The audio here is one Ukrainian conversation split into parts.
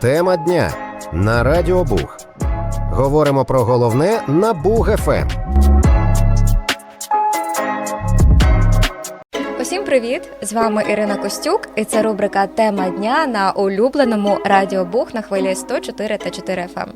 Тема дня на Радіо Буг. Говоримо про головне на Буг Ем. ФМ. Усім привіт! З вами Ірина Костюк, і це рубрика Тема дня на улюбленому Радіо Бух на хвилі 104 та 4 FM.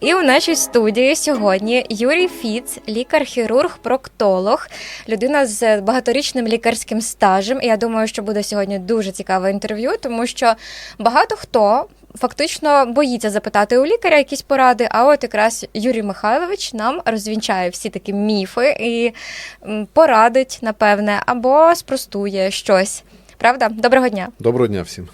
І у нашій студії сьогодні Юрій Фіц, лікар-хірург, проктолог, людина з багаторічним лікарським стажем. І я думаю, що буде сьогодні дуже цікаве інтерв'ю, тому що багато хто. Фактично боїться запитати у лікаря якісь поради, а от якраз Юрій Михайлович нам розвінчає всі такі міфи і порадить, напевне, або спростує щось. Правда? Доброго дня. Доброго дня всім.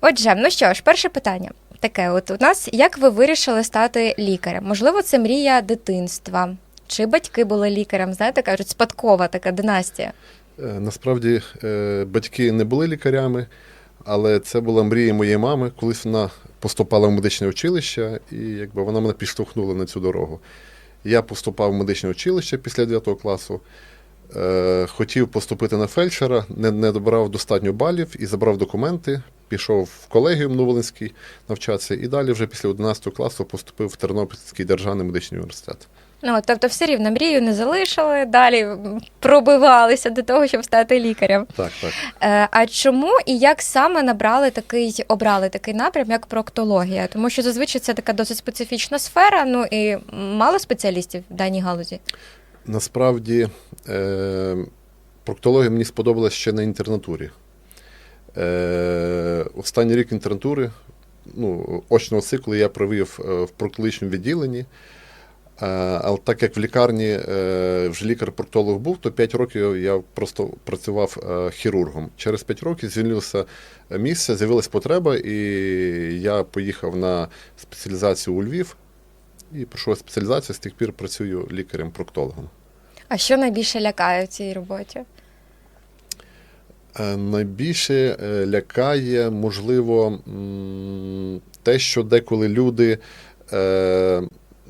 Отже, ну що ж, перше питання таке: от у нас як ви вирішили стати лікарем? Можливо, це мрія дитинства. Чи батьки були лікарем? Знаєте, кажуть, спадкова така династія. Е, Насправді е, батьки не були лікарями, але це була мрія моєї мами. Колись вона поступала в медичне училище, і якби вона мене підштовхнула на цю дорогу. Я поступав в медичне училище після 9 класу. Е, Хотів поступити на фельдшера, не, не добрав достатньо балів і забрав документи. Пішов в колегіум Новолинський навчатися, і далі вже після 11 класу поступив в Тернопільський державний медичний університет. Ну, тобто, все рівно мрію не залишили, далі пробивалися до того, щоб стати лікарем. Так, так. Е, а чому і як саме набрали такий, обрали такий напрям, як проктологія? Тому що зазвичай це така досить специфічна сфера, ну і мало спеціалістів в даній галузі. Насправді е, проктологія мені сподобалась ще на інтернатурі. Е, останній рік інтернатури, ну, очного циклу я провів в проктологічному відділенні. Але так як в лікарні е, вже лікар-проктолог був, то 5 років я просто працював е, хірургом. Через 5 років звільнилося місце, з'явилась потреба, і я поїхав на спеціалізацію у Львів і пройшов спеціалізацію, з тих пір працюю лікарем-проктологом. А що найбільше лякає в цій роботі? Е, Найбільше лякає, можливо, те, що деколи люди,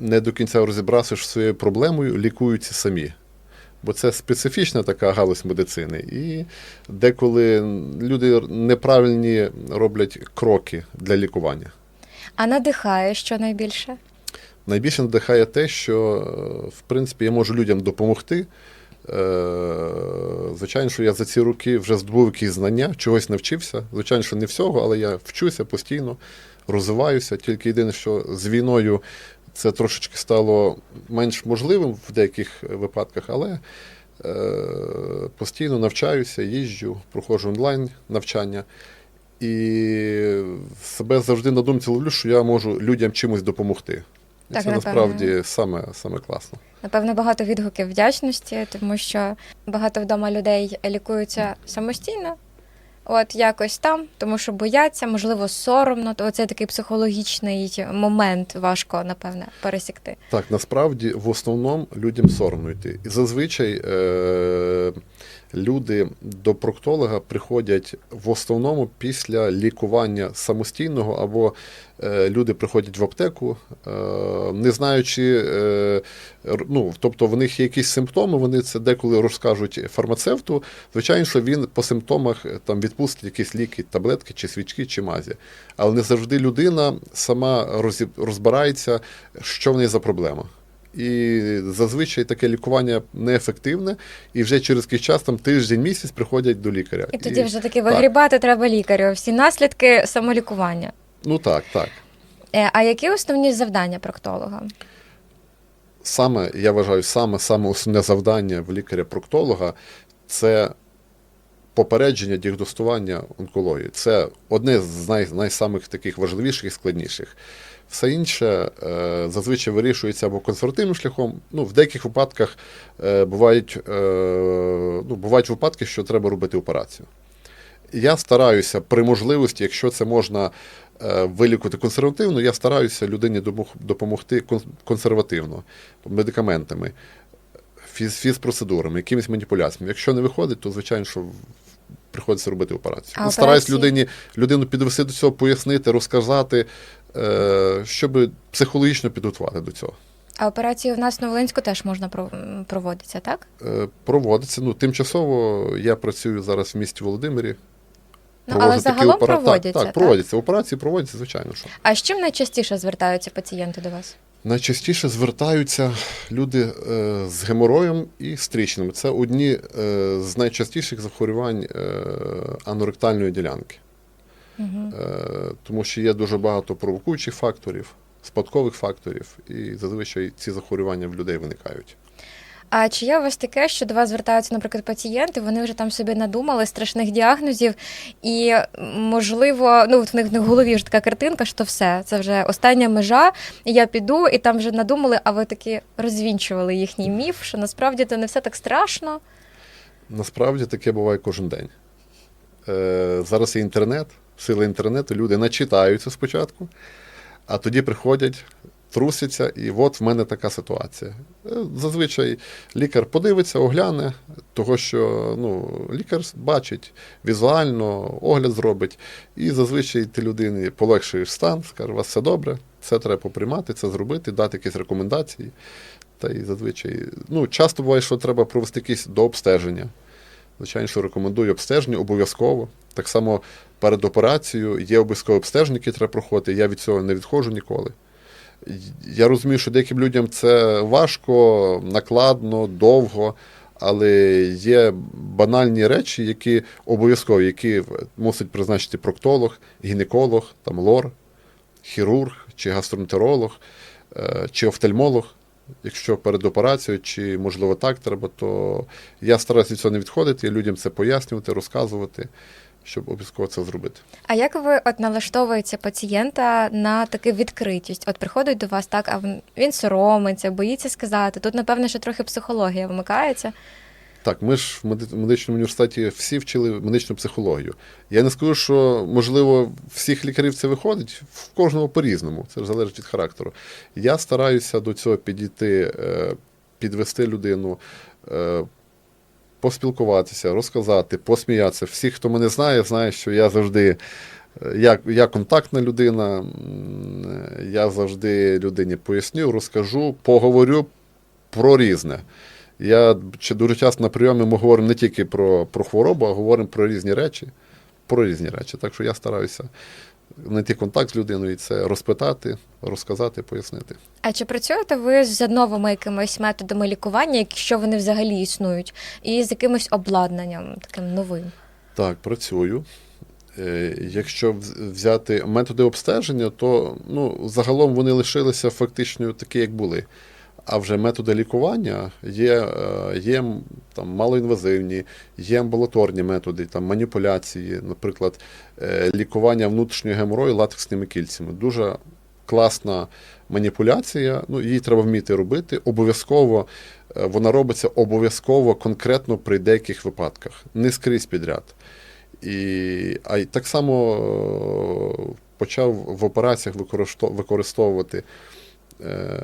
не до кінця розібравшись своєю проблемою, лікуються самі. Бо це специфічна така галузь медицини. І деколи люди неправильні роблять кроки для лікування. А надихає що найбільше? Найбільше надихає те, що е, в принципі я можу людям допомогти. Е, Звичайно, що я за ці роки вже здобув якісь знання, чогось навчився. Звичайно, що не всього, але я вчуся постійно, розвиваюся. Тільки єдине, що з війною це трошечки стало менш можливим в деяких випадках, але е, постійно навчаюся, їжджу, проходжу онлайн навчання. І себе завжди на думці ловлю, що я можу людям чимось допомогти. І Так, це напевно. насправді саме, саме класно. Напевно, багато відгуків вдячності, тому що багато вдома людей лікуються самостійно. От якось там, тому що бояться, можливо, соромно. То це такий психологічний момент важко, напевне, пересікти. Так, насправді в основному людям соромно йти. І зазвичай е- люди до проктолога приходять в основному після лікування самостійного, або е- люди приходять в аптеку, е- не знаючи, е- ну, тобто в них є якісь симптоми, вони це деколи розкажуть фармацевту. Звичайно, що він по симптомах там відпустить якісь ліки, таблетки, чи свічки, чи мазі. Але не завжди людина сама розбирається, що в неї за проблема. І зазвичай таке лікування неефективне, і вже через якийсь час, там тиждень, місяць, приходять до лікаря. І тоді вже таки так. вигрібати треба лікарю. Всі наслідки самолікування. Ну так, так. Е, А які основні завдання проктолога? Саме, я вважаю, саме, саме основне завдання в лікаря-проктолога це попередження діагностування онкології. Це одне з най, найсамих таких важливіших і складніших. Все інше е, зазвичай вирішується або консервативним шляхом. Ну, в деяких випадках е, бувають, е, ну, бувають випадки, що треба робити операцію. Я стараюся при можливості, якщо це можна вилікувати консервативно, я стараюся людині допомогти кон- консервативно, медикаментами, фіз, фізпроцедурами, якимись маніпуляціями. Якщо не виходить, то звичайно, що приходиться робити операцію. А Ну, Стараюсь операції? людині, людину підвести до цього, пояснити, розказати, щоб психологічно підготувати до цього. А операції в нас в Новолинську теж можна про- проводитися, так? Е, Проводиться. Ну, тимчасово я працюю зараз в місті Володимирі. Ну, але загалом опера- проводяться, Так, так? проводяться. Операції проводяться, звичайно. що. А з чим найчастіше звертаються пацієнти до вас? Найчастіше звертаються люди е, з гемороєм і з тріщинами. Це одні е, з найчастіших захворювань е, аноректальної ділянки. Угу. Е, тому що є дуже багато провокуючих факторів, спадкових факторів, і зазвичай ці захворювання в людей виникають. А чи є у вас таке, що до вас звертаються, наприклад, пацієнти, вони вже там собі надумали страшних діагнозів, і можливо, ну от в них в голові вже така картинка, що все, це вже остання межа, я піду, і там вже надумали, а ви таки розвінчували їхній міф, що насправді це не все так страшно. Насправді таке буває кожен день. Е, зараз є інтернет, сила інтернету, люди начитаються спочатку, а тоді приходять, трусяться, і от в мене така ситуація. Е, Зазвичай лікар подивиться, огляне, того, що ну, лікар бачить візуально, огляд зробить, і зазвичай ти людині полегшуєш стан, скаже, у вас все добре, це треба поприймати, це зробити, дати якісь рекомендації. Та і зазвичай, ну, часто буває, що треба провести якісь до обстеження. Звичайно, що рекомендую обстеження обов'язково. Так само перед операцією є обов'язкове обстеження, яке треба проходити. Я від цього не відходжу ніколи. Я розумію, що деяким людям це важко, накладно, довго, але є банальні речі, які обов'язкові, які мусить призначити проктолог, гінеколог, там лор, хірург чи гастроентеролог, е, чи офтальмолог. Якщо перед операцією, чи можливо так треба, то я стараюся від цього не відходити, і людям це пояснювати, розказувати, щоб обов'язково це зробити. А як ви от налаштовуєте пацієнта на таку відкритість? От приходить до вас так, а він- соромиться, боїться сказати. Тут, напевно, ще трохи психологія вмикається. Так, ми ж в медичному університеті всі вчили медичну психологію. Я не скажу, що можливо всіх лікарів це виходить, в кожного по-різному. Це ж залежить від характеру. Я стараюся до цього підійти, е, підвести людину, е, поспілкуватися, розказати, посміятися. Всі, хто мене знає, знає, що я завжди. е, Я, я контактна людина, я завжди людині поясню, розкажу, поговорю про різне. Я чи дуже часто на прийомі ми говоримо не тільки про, про хворобу, а говоримо про різні речі. Про різні речі. Так що я стараюся знайти контакт з людиною і це розпитати, розказати, пояснити. А чи працюєте ви з новими якимись методами лікування, якщо вони взагалі існують, і з якимось обладнанням таким новим? Так, працюю. Е, Якщо взяти методи обстеження, то ну, загалом вони лишилися фактично такі, як були. А вже методи лікування є, е, є там, малоінвазивні, є амбулаторні методи, там, маніпуляції, наприклад, е, лікування внутрішнього геморою латексними кільцями. Дуже класна маніпуляція, ну, її треба вміти робити. Обов'язково е, вона робиться обов'язково конкретно при деяких випадках, не скрізь підряд. І, а й так само почав в операціях використовувати е,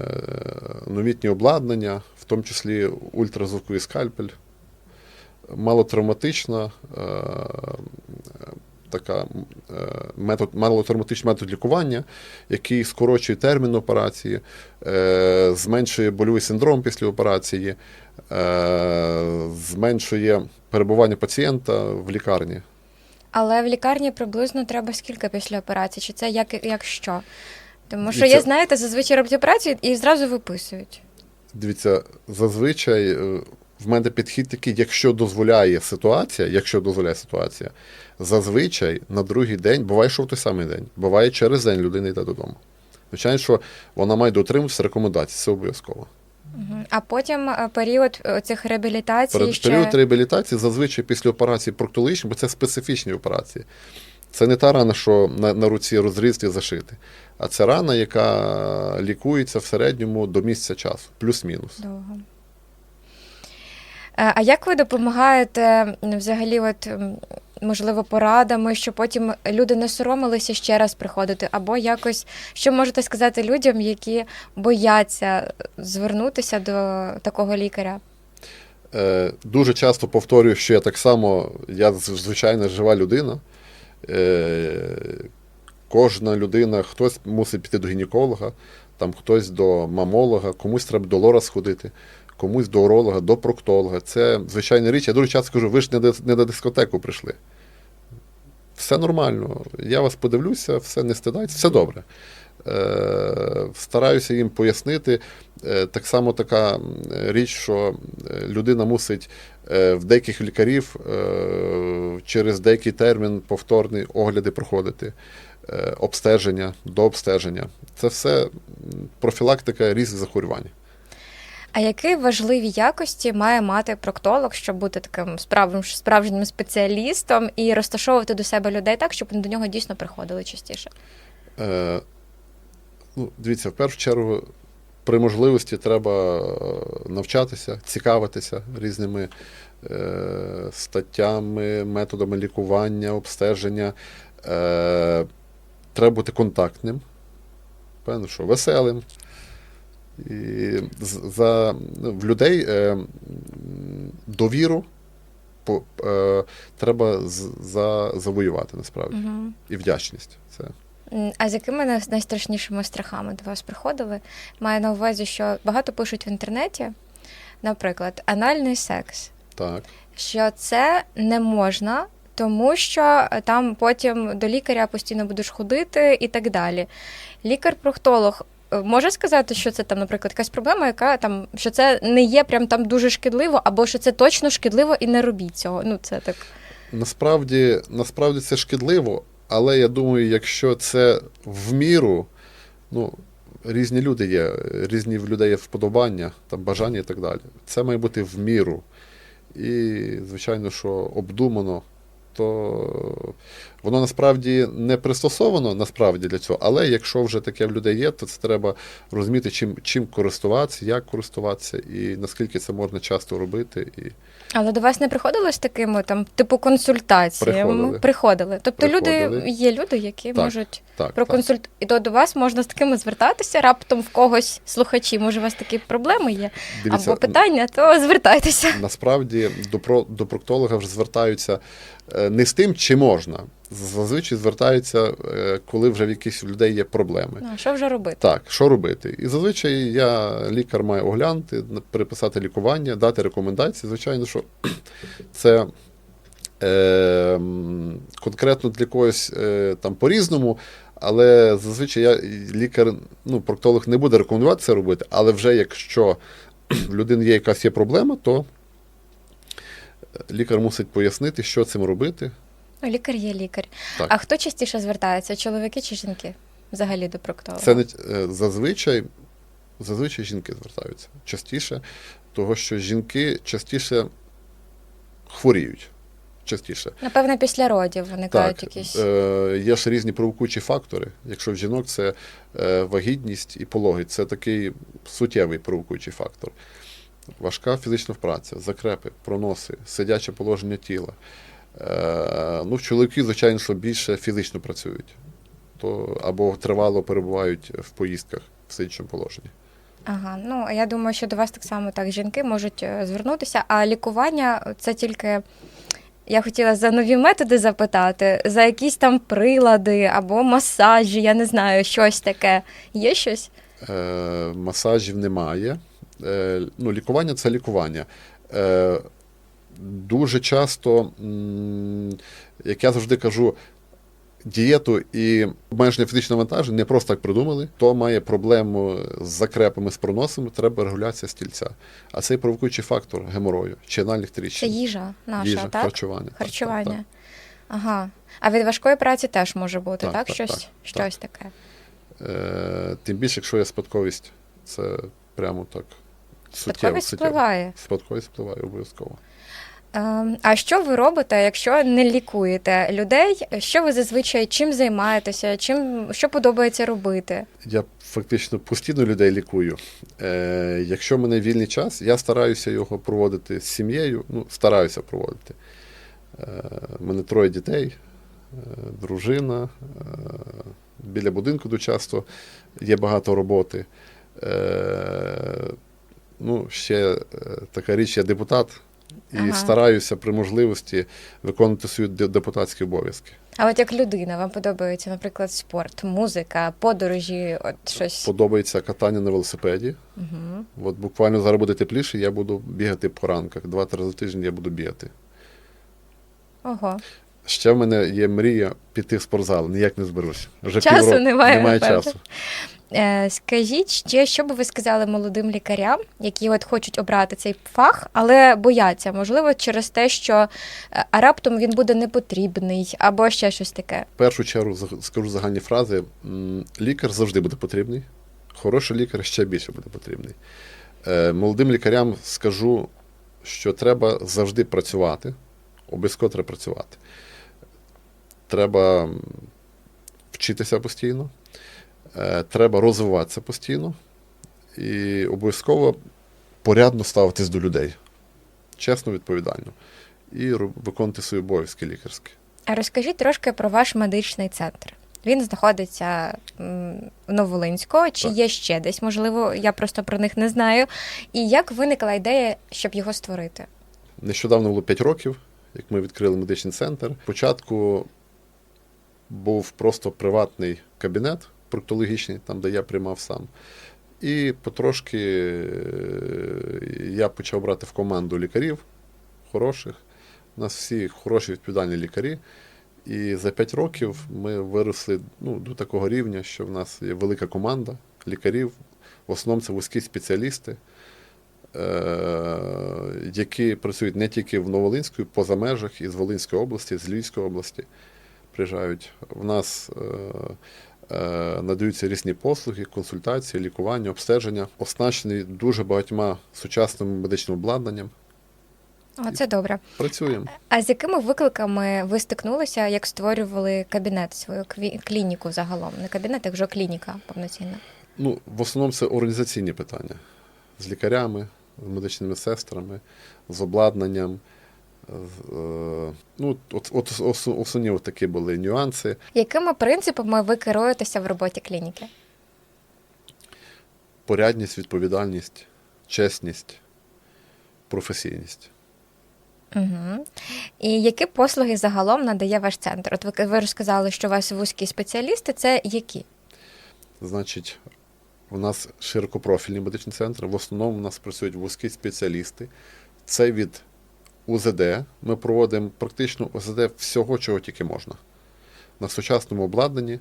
новітні обладнання, в тому числі ультразвуковий скальпель, малотравматична е, така е, метод, малотравматичний метод лікування, який скорочує термін операції, зменшує больовий синдром після операції, зменшує перебування пацієнта в лікарні. Але в лікарні приблизно треба скільки після операції? Чи це як, як що? Тому що Дивіться. я, знаєте, зазвичай роблять операцію і зразу виписують. Дивіться, зазвичай е, в мене підхід такий, якщо дозволяє ситуація, якщо дозволяє ситуація, зазвичай на другий день, буває, що в той самий день, буває через день людина йде додому. Звичайно, що вона має дотримуватися рекомендацій, це обов'язково. Мгм. А потім е, період е, цих реабілітацій Перед ще... період реабілітації зазвичай після операції проктологічної, бо це специфічні операції. Це не та рана, що на, на руці розрізти і зашити, а це рана, яка лікується в середньому до місяця часу, плюс-мінус. Довго. Е, А як ви допомагаєте взагалі, от, можливо, порадами, що потім люди не соромилися ще раз приходити, або якось, що можете сказати людям, які бояться звернутися до такого лікаря? Е, дуже часто повторюю, що я так само, я звичайно жива людина. Е, кожна людина, хтось мусить піти до гінеколога, там хтось до мамолога, комусь треба до лора сходити, комусь до уролога, до проктолога. Це звичайна річ. Я дуже часто кажу, ви ж не, до- дискотеку прийшли. все нормально. Я вас подивлюся, все не стидайте, все добре. Е, стараюся їм пояснити. Е, так само така річ, що е, людина мусить е, в деяких лікарів через деякий термін повторні огляди проходити, обстеження, до обстеження. Це все профілактика різних захворювань. А які важливі якості має мати проктолог, щоб бути таким справжнім справжнім спеціалістом і розташовувати до себе людей так, щоб вони до нього дійсно приходили частіше? Е, ну, дивіться, в першу чергу, при можливості треба е, навчатися, цікавитися різними е, статтями, методами лікування, обстеження. Е, треба бути контактним, певно, що веселим. І за, ну, в людей е, довіру по, е, треба за, завоювати насправді. Угу. І вдячність. Це А з якими най- найстрашнішими страхами до вас приходили? Маю на увазі, що багато пишуть в інтернеті, наприклад, анальний секс, так. що це не можна. Тому що там потім до лікаря постійно будеш ходити і так далі. Лікар-прохтолог е, може сказати, що це там, наприклад, якась проблема, яка там, що це не є прям там дуже шкідливо, або що це точно шкідливо і не робіть цього. Ну, це так. Насправді, насправді це шкідливо, але я думаю, якщо це в міру, ну, різні люди є, різні в людей є вподобання, там, бажання і так далі. Це має бути в міру. І, звичайно, що обдумано, то воно насправді не пристосовано насправді для цього. Але якщо вже таке в людей є, то це треба розуміти, чим, чим користуватися, як користуватися, і наскільки це можна часто робити. І... Але до вас не приходили з такими там, типу, консультаціями? Приходили. Приходили. Тобто люди є люди, які Так, можуть Так, так. І то до вас можна з такими звертатися, раптом в когось слухачі, може, у вас такі проблеми є, Дивіться, або питання, то звертайтеся. Насправді до, про, до проктолога вже звертаються е, не з тим, чи можна. Зазвичай звертаються, е, коли вже в якихось людей є проблеми. Ну, що вже робити? Так, що робити? І зазвичай я лікар маю оглянути, переписати лікування, дати рекомендації. Звичайно, що це е, конкретно для когось е, там по-різному, але зазвичай я лікар, ну, проктолог не буде рекомендувати це робити, але вже якщо в людини є якась є проблема, то лікар мусить пояснити, що цим робити. Лікар є лікар. Так. А хто частіше звертається? Чоловіки чи жінки? Взагалі до проктолога? Це не е, зазвичай, зазвичай жінки звертаються частіше, того що жінки частіше хворіють. Частіше. Напевно, після родів виникають Так, якісь. е, є ж різні провокуючі фактори. Якщо в жінок це е, вагітність і пологи, це такий суттєвий провокуючий фактор. Важка фізична праця, закрепи, проноси, сидяче положення тіла. Е, ну, в чоловіків, звичайно, що більше фізично працюють, то або тривало перебувають в поїздках в сидячому положенні. Ага, ну я думаю, що до вас так само так жінки можуть е, звернутися. А лікування це тільки. Я хотіла за нові методи запитати, за якісь там прилади або масажі, я не знаю, щось таке. Є щось? Е, масажів немає. Е, ну, лікування це лікування. Е, дуже часто, як я завжди кажу, дієту і обмеження фізичного навантаження не просто так придумали. Хто має проблему з закрепами, з проносами, треба регуляція стільця. А цей провокуючий фактор геморою чи анальних Це їжа наша, їжа, так? харчування. Харчування. так, так. Ага. А від важкої праці теж може бути, так? Так, так, щось, так, щось таке. Е, тим більше, якщо є спадковість, це прямо так. суттєво, Спадковість суттєво. впливає. Спадковість впливає обов'язково. Ем, А що ви робите, якщо не лікуєте людей? Що ви зазвичай чим займаєтеся? Чим що подобається робити? Я фактично постійно людей лікую. Е, якщо в мене вільний час, я стараюся його проводити з сім'єю. Ну, стараюся проводити. Е, мене троє дітей, е, дружина. Е, біля будинку дуже часто є багато роботи. Е, ну, ще е, така річ, я депутат. І Ага. стараюся при можливості виконувати свої депутатські обов'язки. А от як людина, вам подобається, наприклад, спорт, музика, подорожі, от щось. Подобається катання на велосипеді. Угу. От буквально зараз буде тепліше, я буду бігати по ранках. Два-три рази в тиждень я буду бігати. Ого. Ще в мене є мрія піти в спортзал, ніяк не зберусь. Вже Часу півроку немає, немає часу. Е, Скажіть ще, що би ви сказали молодим лікарям, які от хочуть обрати цей фах, але бояться, можливо, через те, що е, а раптом він буде непотрібний, або ще щось таке. В першу чергу скажу загальні фрази. Лікар завжди буде потрібний. Хороший лікар ще більше буде потрібний. Е, Молодим лікарям скажу, що треба завжди працювати. Обов'язково треба працювати. Треба вчитися постійно, треба розвиватися постійно і обов'язково порядно ставитись до людей. Чесно, відповідально. І виконувати свої обов'язки лікарські. А розкажіть трошки про ваш медичний центр. Він знаходиться в Новолинську, чи Так. є ще десь, можливо, я просто про них не знаю. І як виникла ідея, щоб його створити? Нещодавно було 5 років, як ми відкрили медичний центр. Спочатку був просто приватний кабінет проктологічний, там, де я приймав сам. І потрошки е, я почав брати в команду лікарів хороших. У нас всі хороші відповідальні лікарі. І за 5 років ми виросли ну, до такого рівня, що в нас є велика команда лікарів. В основному це вузькі спеціалісти, е, які працюють не тільки в Новолинську, поза межах із Волинської області, з Львівської області. Приїжджають. В нас е, надаються різні послуги, консультації, лікування, обстеження, оснащені дуже багатьма сучасним медичним обладнанням. О, це добре. Працюємо. А з якими викликами ви стикнулися, як створювали кабінет, свою клініку загалом? Не кабінет, а вже клініка повноцінна. Ну, в основному це організаційні питання з лікарями, з медичними сестрами, з обладнанням. Е, Ну, от, от ос- основні от такі були нюанси. Якими принципами ви керуєтеся в роботі клініки? Порядність, відповідальність, чесність, професійність. Угу. І які послуги загалом надає ваш центр? От ви, ви розказали, що у вас вузькі спеціалісти. Це які? Значить, у нас широкопрофільний медичний центр. В основному у нас працюють вузькі спеціалісти. Це від УЗД. Ми проводимо практично УЗД всього, чого тільки можна. На сучасному обладнанні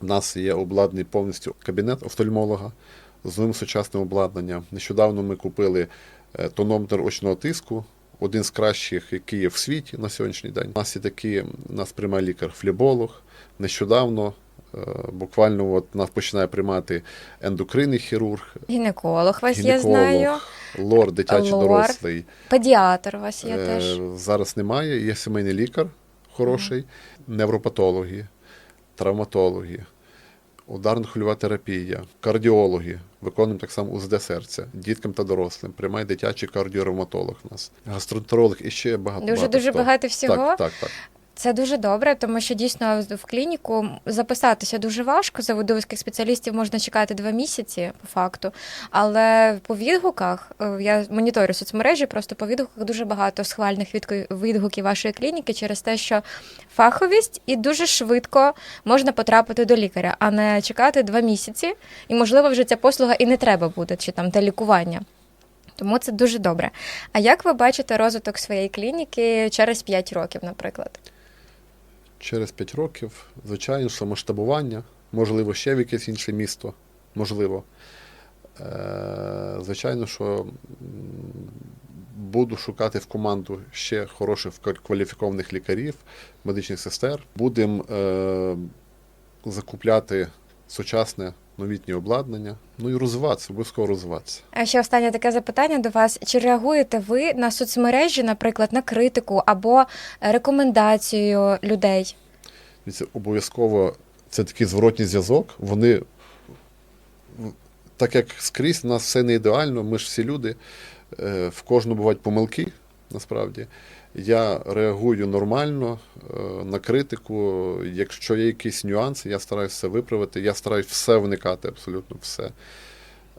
у нас є обладнаний повністю кабінет офтальмолога з новим сучасним обладнанням. Нещодавно ми купили е, тонометр очного тиску, один з кращих, який є в світі на сьогоднішній день. У нас є такі, нас приймає лікар-флеболог. Нещодавно, буквально от нас починає приймати ендокринний хірург, Гінеколог вас є, знаю. лор, дитячий Лор. дорослий. Педіатр у вас є Е, теж. Зараз немає. Є сімейний лікар хороший, невропатологи, травматологи, ударно-хвильова терапія, кардіологи. Виконуємо так само УЗД серця, діткам та дорослим. Приймає дитячий кардіоравматолог у нас, гастроентеролог і ще багато. Дуже багато дуже хто. багато всього. Так, так, так. Це дуже добре, тому що дійсно в клініку записатися дуже важко. За видовських спеціалістів можна чекати два місяці по факту. Але по відгуках е, я моніторю соцмережі, просто по відгуках дуже багато схвальних відгуків вашої клініки через те, що фаховість і дуже швидко можна потрапити до лікаря, а не чекати два місяці. І можливо вже ця послуга і не треба буде, чи там те лікування. Тому це дуже добре. А як ви бачите розвиток своєї клініки через 5 років, наприклад? Через 5 років, звичайно, що масштабування, можливо, ще в якесь інше місто, можливо. Е, Звичайно, що буду шукати в команду ще хороших кваліфікованих лікарів, медичних сестер. Будемо е, закупляти сучасне новітнє обладнання, ну і розвиватися, обов'язково розвиватися. А ще останнє таке запитання до вас: чи реагуєте ви на соцмережі, наприклад, на критику або рекомендацію людей? Це обов'язково це такий зворотній зв'язок. Вони, так як скрізь, у нас все не ідеально, ми ж всі люди, е, в кожного бувають помилки, насправді. Я реагую нормально е, на критику. Якщо є якісь нюанси, я стараюся все виправити. Я стараюся все вникати, абсолютно все.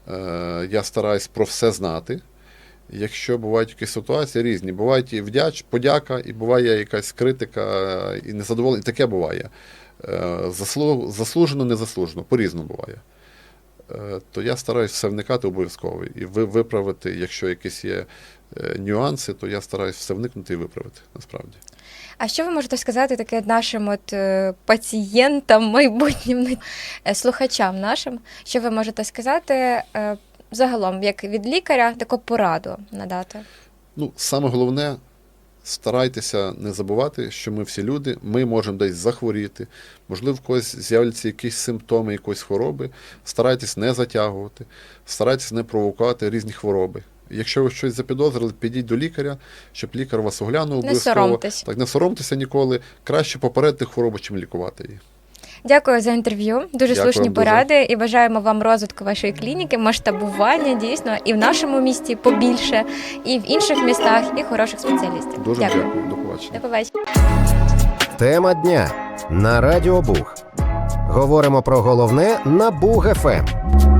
Е, Я стараюсь про все знати. Якщо бувають якісь ситуації різні, бувають і вдяч, подяка, і буває якась критика, і незадоволення, і таке буває. Е, Заслу, заслужено, незаслужено, по-різному буває. Е, То я стараюсь все вникати обов'язково і виправити, якщо якісь є е, нюанси, то я стараюсь все вникнути і виправити насправді. А що ви можете сказати таке нашим от е, пацієнтам, майбутнім е, слухачам нашим? Що ви можете сказати е, загалом, як від лікаря, таку пораду надати? Ну, саме головне, старайтеся не забувати, що ми всі люди, ми можемо десь захворіти, можливо, в когось з'являться якісь симптоми якоїсь хвороби. Старайтесь не затягувати, старайтесь не провокувати різні хвороби. Якщо ви щось запідозрили, підіть до лікаря, щоб лікар вас оглянув Не обов'язково. соромтесь. Так, не соромтеся ніколи. Краще попередити хворобу, чим лікувати її. Дякую за інтерв'ю. Дуже Дякую слушні вам дуже. поради і бажаємо вам розвитку вашої клініки, масштабування дійсно і в нашому місті побільше, і в інших містах, і хороших спеціалістів. Дуже дякую. дякую. До побачення. До побачення. Тема дня на Радіо Буг. Говоримо про головне на Буг ФМ.